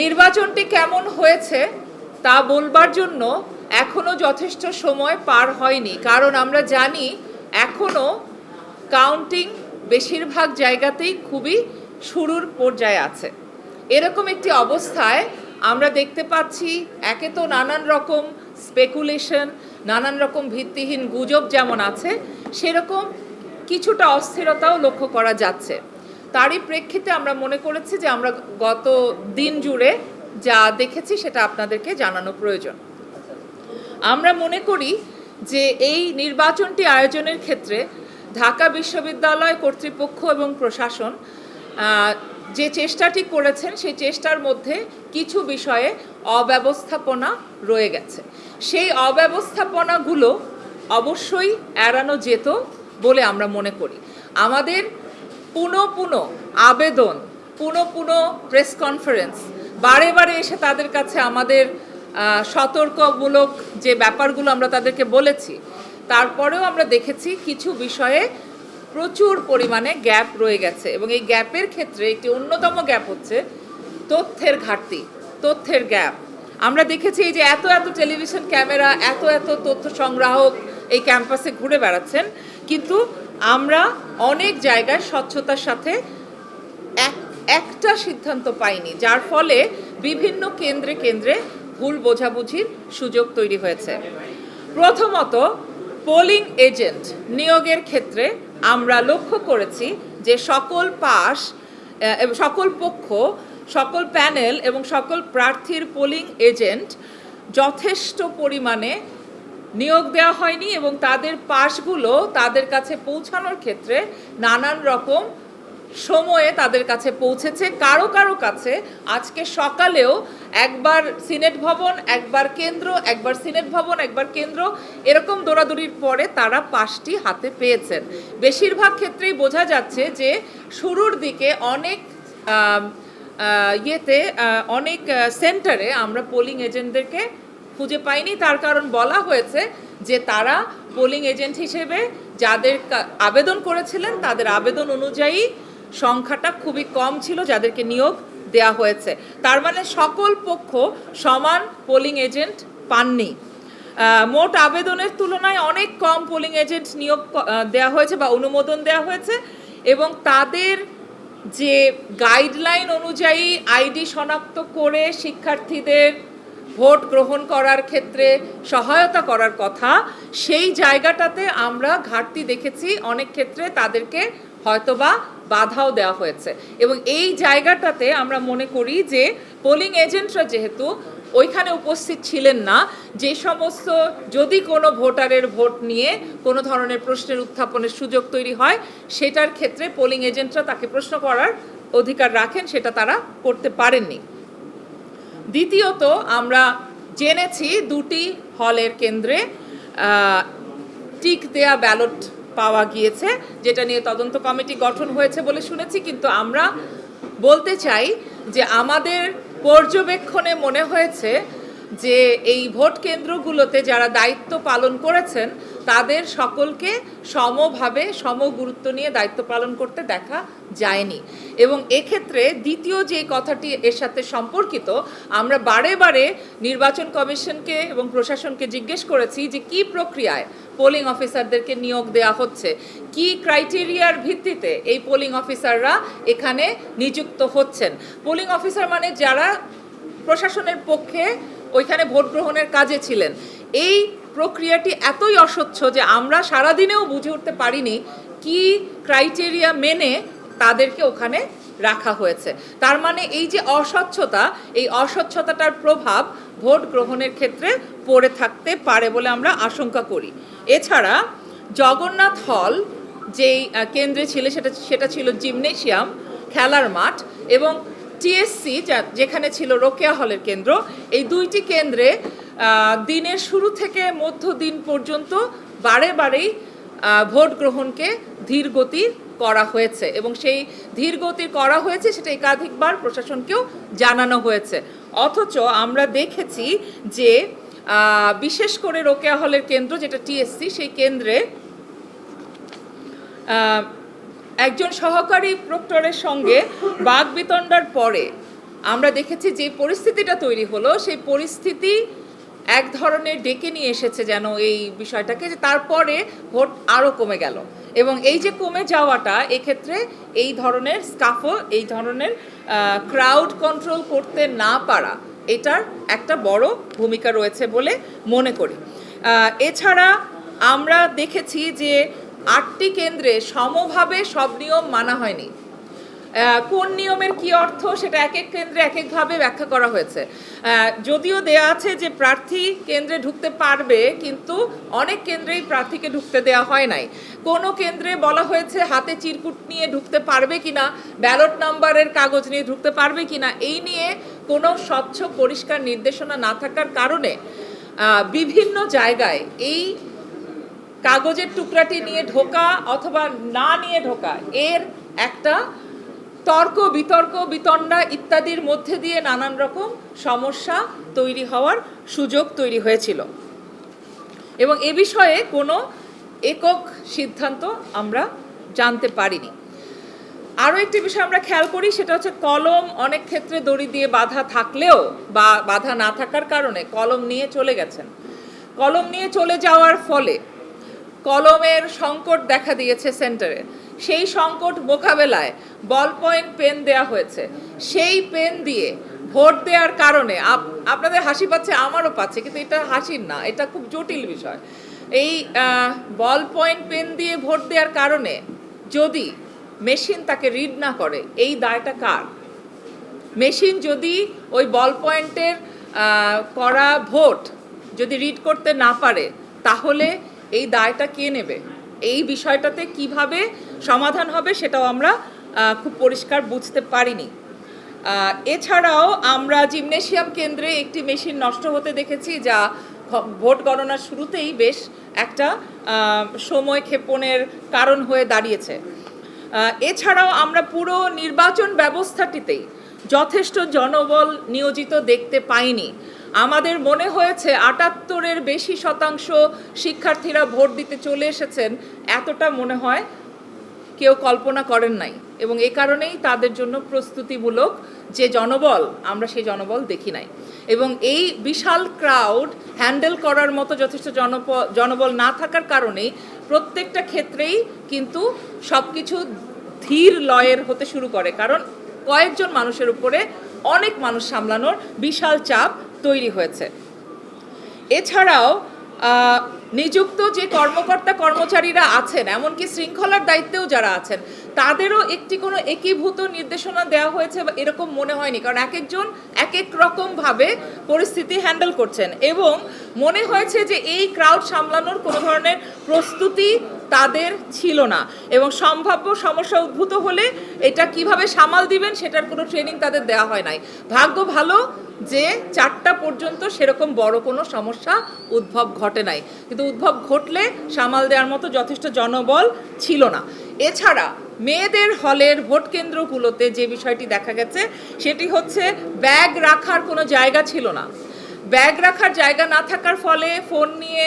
নির্বাচনটি কেমন হয়েছে তা বলবার জন্য এখনও যথেষ্ট সময় পার হয়নি। কারণ আমরা জানি এখনও কাউন্টিং বেশিরভাগ জায়গাতেই খুবই শুরুর পর্যায়ে আছে। এরকম একটি অবস্থায় আমরা দেখতে পাচ্ছি একে তো নানান রকম স্পেকুলেশন নানান রকম ভিত্তিহীন গুজব যেমন আছে, সেরকম কিছুটা অস্থিরতাও লক্ষ্য করা যাচ্ছে। তারই প্রেক্ষিতে আমরা মনে করেছি যে আমরা গত দিন জুড়ে যা দেখেছি সেটা আপনাদেরকে জানানো প্রয়োজন। আমরা মনে করি যে এই নির্বাচনটি আয়োজনের ক্ষেত্রে ঢাকা বিশ্ববিদ্যালয় কর্তৃপক্ষ এবং প্রশাসন যে চেষ্টাটি করেছেন সেই চেষ্টার মধ্যে কিছু বিষয়ে অব্যবস্থাপনা রয়ে গেছে। সেই অব্যবস্থাপনাগুলো অবশ্যই এড়ানো যেত বলে আমরা মনে করি। আমাদের পুনঃ পুনঃ আবেদন, পুনঃ পুনঃ প্রেস কনফারেন্স বারে বারে এসে তাদের কাছে আমাদের সতর্কমূলক যে ব্যাপারগুলো আমরা তাদেরকে বলেছি, তারপরেও আমরা দেখেছি কিছু বিষয়ে প্রচুর পরিমাণে গ্যাপ রয়ে গেছে এবং এই গ্যাপের ক্ষেত্রে একটি অন্যতম গ্যাপ হচ্ছে তথ্যের ঘাটতি, তথ্যের গ্যাপ আমরা দেখেছি এই যে এত এত টেলিভিশন ক্যামেরা এত এত তথ্য সংগ্রাহক এই ক্যাম্পাসে ঘুরে বেড়াচ্ছেন, কিন্তু আমরা অনেক জায়গায় স্বচ্ছতার সাথে এক, একটা সিদ্ধান্ত পাইনি, যার ফলে বিভিন্ন কেন্দ্রে কেন্দ্রে ভুল বোঝাবুঝির সুযোগ তৈরি হয়েছে। প্রথমত পোলিং এজেন্ট নিয়োগের ক্ষেত্রে আমরা লক্ষ্য করেছি যে সকল এবং সকল পক্ষ, সকল প্যানেল এবং সকল প্রার্থীর পোলিং এজেন্ট যথেষ্ট পরিমাণে নিয়োগ দেওয়া হয়নি এবং তাদের পাশগুলো তাদের কাছে পৌঁছানোর ক্ষেত্রে নানান রকম সময়ে তাদের কাছে পৌঁছেছে। কারও কারও কাছে আজকে সকালেও একবার সিনেট ভবন, একবার কেন্দ্র, একবার সিনেট ভবন, একবার কেন্দ্র এরকম দৌড়াদৌড়ির পরে তারা পাশটি হাতে পেয়েছেন। বেশিরভাগ ক্ষেত্রেই বোঝা যাচ্ছে যে শুরুর দিকে অনেক ইয়েতে অনেক সেন্টারে আমরা পোলিং এজেন্টদেরকে খুঁজে পাইনি। তার কারণ বলা হয়েছে যে তারা পোলিং এজেন্ট হিসেবে যাদের আবেদন করেছিলেন, তাদের আবেদন অনুযায়ী সংখ্যাটা খুবই কম ছিল যাদেরকে নিয়োগ দেয়া হয়েছে। তার মানে সকল পক্ষ সমান পোলিং এজেন্ট পাননি। মোট আবেদনের তুলনায় অনেক কম পোলিং এজেন্ট নিয়োগ দেয়া হয়েছে বা অনুমোদন দেয়া হয়েছে এবং তাদের যে গাইডলাইন অনুযায়ী আইডি শনাক্ত করে শিক্ষার্থীদের ভোট গ্রহণ করার ক্ষেত্রে সহায়তা করার কথা, সেই জায়গাটাতে আমরা ঘাটতি দেখেছি, অনেক ক্ষেত্রে তাদেরকে হয়তোবা বাধাও দেওয়া হয়েছে। এবং এই জায়গাটাতে আমরা মনে করি যে পোলিং এজেন্টরা যেহেতু ওইখানে উপস্থিত ছিলেন না, যে সমস্ত যদি কোনো ভোটারের ভোট নিয়ে কোনো ধরনের প্রশ্নের উত্থাপনের সুযোগ তৈরি হয়, সেটার ক্ষেত্রে পোলিং এজেন্টরা তাকে প্রশ্ন করার অধিকার রাখেন, সেটা তারা করতে পারেননি। দ্বিতীয়ত, আমরা জেনেছি দুটি হলের কেন্দ্রে টিক দেয়া ব্যালট পাওয়া গিয়েছে, যেটা নিয়ে তদন্ত কমিটি গঠন হয়েছে বলে শুনেছি, কিন্তু আমরা বলতে চাই যে আমাদের পর্যবেক্ষণে মনে হয়েছে যে এই ভোট কেন্দ্রগুলোতে যারা দায়িত্ব পালন করেছেন তাদের সকলকে সমভাবে সম গুরুত্ব নিয়ে দায়িত্ব পালন করতে দেখা যায়নি। এবং এক্ষেত্রে দ্বিতীয় যে কথাটি এর সাথে সম্পর্কিত, আমরা বারে বারে নির্বাচন কমিশনকে এবং প্রশাসনকে জিজ্ঞেস করেছি যে কি প্রক্রিয়ায় পোলিং অফিসারদেরকে নিয়োগ দেওয়া হচ্ছে? কি ক্রাইটেরিয়ার ভিত্তিতে এই পোলিং অফিসাররা এখানে নিযুক্ত হচ্ছেন? পোলিং অফিসার মানে যারা প্রশাসনের পক্ষে ওইখানে ভোট গ্রহণের কাজে ছিলেন। এই প্রক্রিয়াটি এতই অস্বচ্ছ যে আমরা সারাদিনেও বুঝে উঠতে পারিনি কি ক্রাইটেরিয়া মেনে তাদেরকে ওখানে রাখা হয়েছে। তার মানে এই যে অস্বচ্ছতা, এই অস্বচ্ছতাটার প্রভাব ভোট গ্রহণের ক্ষেত্রে পড়ে থাকতে পারে বলে আমরা আশঙ্কা করি। এছাড়া জগন্নাথ হল যেই কেন্দ্রে ছিল সেটা সেটা ছিল জিমনেশিয়াম খেলার মাঠ এবং টিএসসি যেখানে ছিল রোকেয়া হলের কেন্দ্র, এই দুইটি কেন্দ্রে দিনের শুরু থেকে মধ্য দিন পর্যন্ত বারে বারেই ভোট গ্রহণকে ধীর গতির করা হয়েছে। এবং সেই ধীর গতির করা হয়েছে সেটা একাধিকবার প্রশাসনকেও জানানো হয়েছে। অথচ আমরা দেখেছি যে বিশেষ করে রোকেয়া হলের কেন্দ্র, যেটা টিএসসি সেই কেন্দ্রে একজন সহকারী প্রক্টরের সঙ্গে বাঘ বিতণ্ডার পরে আমরা দেখেছি যে পরিস্থিতিটা তৈরি হলো, সেই পরিস্থিতি এক ধরনের ডেকে নিয়ে এসেছে যেন এই বিষয়টাকে যে তারপরে ভোট আরও কমে গেল। এবং এই যে কমে যাওয়াটা, এক্ষেত্রে এই ধরনের স্কাফো এই ধরনের ক্রাউড কন্ট্রোল করতে না পারা, এটার একটা বড় ভূমিকা রয়েছে বলে মনে করি। এছাড়া আমরা দেখেছি যে আটটি কেন্দ্রে সমভাবে সব নিয়ম মানা হয়নি। কোন নিয়মের কি অর্থ সেটা এক এক কেন্দ্রে এক একভাবে ব্যাখ্যা করা হয়েছে। যদিও দেয়া আছে যে প্রার্থী কেন্দ্রে ঢুকতে পারবে, কিন্তু অনেক কেন্দ্রেই প্রার্থীকে ঢুকতে দেওয়া হয় নাই। কোনো কেন্দ্রে বলা হয়েছে হাতে চিরকুট নিয়ে ঢুকতে পারবে কিনা, ব্যালট নাম্বারের কাগজ নিয়ে ঢুকতে পারবে কিনা, এই নিয়ে কোনো স্বচ্ছ পরিষ্কার নির্দেশনা না থাকার কারণে বিভিন্ন জায়গায় এই কাগজের টুকরাটি নিয়ে ঢোকা অথবা না নিয়ে ঢোকা, এর একটা তর্ক, বিতর্ক, বিতণ্ডা ইত্যাদির মধ্যে দিয়ে নানান রকম সমস্যা তৈরি হওয়ার সুযোগ তৈরি হয়েছিল। এবং এ বিষয়ে কোনো একক সিদ্ধান্ত আমরা জানতে পারিনি। আরও একটি বিষয় আমরা খেয়াল করি, সেটা হচ্ছে কলম অনেক ক্ষেত্রে দড়ি দিয়ে বাধা থাকলেও বা বাধা না থাকার কারণে কলম নিয়ে চলে গেছেন। কলম নিয়ে চলে যাওয়ার ফলে কলমের সংকট দেখা দিয়েছে সেন্টারে। সেই সংকট মোকাবেলায় বল পয়েন্ট পেন দেয়া হয়েছে। সেই পেন দিয়ে ভোট দেওয়ার কারণে আপ- আপনাদের হাসি পাচ্ছে, আমারও পাচ্ছে, কিন্তু এটা হাসির না, এটা খুব জটিল বিষয়। এই বল পয়েন্ট পেন দিয়ে ভোট দেওয়ার কারণে যদি মেশিন তাকে রিড না করে, এই দায়টা কার? মেশিন যদি ওই বল পয়েন্টের করা ভোট যদি রিড করতে না পারে, তাহলে এই দায়টা কে নেবে? এই বিষয়টাতে কীভাবে সমাধান হবে সেটাও আমরা খুব পরিষ্কার বুঝতে পারিনি। এছাড়াও আমরা জিমনেশিয়াম কেন্দ্রে একটি মেশিন নষ্ট হতে দেখেছি যা ভোট গণনার শুরুতেই বেশ একটা সময় ক্ষেপণের কারণ হয়ে দাঁড়িয়েছে। এছাড়াও আমরা পুরো নির্বাচন ব্যবস্থাটিতেই যথেষ্ট জনবল নিয়োজিত দেখতে পাইনি। আমাদের মনে হয়েছে আটাত্তরের বেশি শতাংশ শিক্ষার্থীরা ভোট দিতে চলে এসেছেন, এতটা মনে হয় কেউ কল্পনা করেন নাই। এবং এ কারণেই তাদের জন্য প্রস্তুতিমূলক যে জনবল, আমরা সেই জনবল দেখি নাই। এবং এই বিশাল ক্রাউড হ্যান্ডেল করার মতো যথেষ্ট জনপ, জনবল না থাকার কারণেই প্রত্যেকটা ক্ষেত্রেই কিন্তু সব কিছু ধীর লয়ের হতে শুরু করে। কারণ কয়েকজন মানুষের উপরে অনেক মানুষ সামলানোর বিশাল চাপ তৈরি হয়েছে। এছাড়াও নিযুক্ত যে কর্মকর্তা কর্মচারীরা আছেন, এমনকি শৃঙ্খলার দায়িত্বেও যারা আছেন, তাদেরও একটি কোনো একীভূত নির্দেশনা দেওয়া হয়েছে বা এরকম মনে হয়নি। কারণ এক একজন, এক এক রকমভাবে পরিস্থিতি হ্যান্ডেল করছেন এবং মনে হয়েছে যে এই ক্রাউড সামলানোর কোনো ধরনের প্রস্তুতি তাদের ছিল না এবং সম্ভাব্য সমস্যা উদ্ভূত হলে এটা কীভাবে সামাল দিবেন, সেটার কোনো ট্রেনিং তাদের দেওয়া হয় নাই। ভাগ্য ভালো যে চারটা পর্যন্ত সেরকম বড় কোনো সমস্যা, উদ্ভব ঘটে নাই। কিন্তু উদ্ভব ঘটলে সামাল দেওয়ার মতো যথেষ্ট জনবল ছিল না। এছাড়া মেয়েদের হলের ভোট কেন্দ্রগুলোতে যে বিষয়টি দেখা গেছে, সেটি হচ্ছে ব্যাগ রাখার কোনো জায়গা ছিল না। ব্যাগ রাখার জায়গা না থাকার ফলে ফোন নিয়ে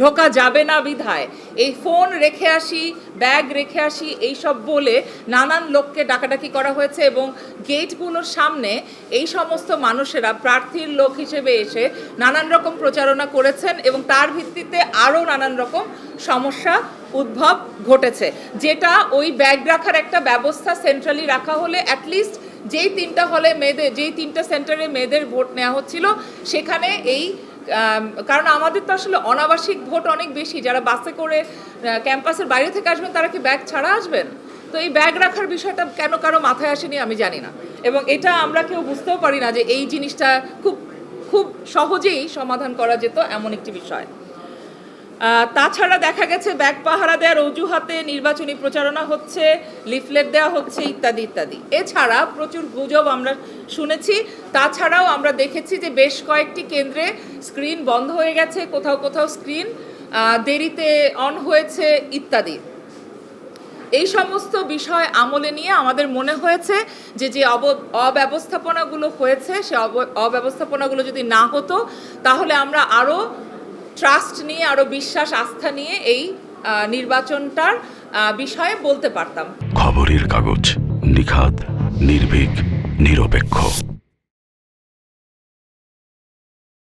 ঢোকা যাবে না বিধায়। এই ফোন রেখে আসি, ব্যাগ রেখে আসি, এইসব বলে নানান লোককে ডাকাডাকি করা হয়েছে এবং গেটগুলোর সামনে এই সমস্ত মানুষেরা প্রার্থীর লোক হিসেবে এসে নানান রকম প্রচারণা করেছেন এবং তার ভিত্তিতে আরও নানান রকম সমস্যা উদ্ভব ঘটেছে। যেটা ওই ব্যাগ রাখার একটা ব্যবস্থা সেন্ট্রালি রাখা হলে অ্যাটলিস্ট যেই তিনটা হলে মেয়েদের, যেই তিনটা সেন্টারে মেয়েদের ভোট নেওয়া হচ্ছিল, সেখানে এই কারণ আমাদের তো আসলে অনাবাসিক ভোট অনেক বেশি। যারা বাসে করে ক্যাম্পাসের বাইরে থেকে আসবেন, তারা কি ব্যাগ ছাড়া আসবেন? তো এই ব্যাগ রাখার বিষয়টা কেন কারও মাথায় আসেনি আমি জানি না। এবং এটা আমরা কেউ বুঝতেও পারি না যে এই জিনিসটা খুব খুব সহজেই সমাধান করা যেত এমন একটি বিষয়। তাছাড়া দেখা গেছে ব্যাগ পাহারা দেওয়ার অজুহাতে নির্বাচনী প্রচারণা হচ্ছে, লিফলেট দেওয়া হচ্ছে, ইত্যাদি ইত্যাদি। এছাড়া প্রচুর গুজব আমরা শুনেছি। তাছাড়াও আমরা দেখেছি যে বেশ কয়েকটি কেন্দ্রে স্ক্রিন বন্ধ হয়ে গেছে, কোথাও কোথাও স্ক্রিন দেরিতে অন হয়েছে, ইত্যাদি। এই সমস্ত বিষয় আমলে নিয়ে আমাদের মনে হয়েছে যে যে অব, অব্যবস্থাপনাগুলো হয়েছে, সে অব- অব্যবস্থাপনাগুলো যদি না হতো, তাহলে আমরা আরও ট্রাস্ট নিয়ে আরও বিশ্বাস, আস্থা নিয়ে এই নির্বাচনটার বিষয়ে বলতে পারতাম। খবরের কাগজ নিখাত নির্ভীক, নিরপেক্ষ।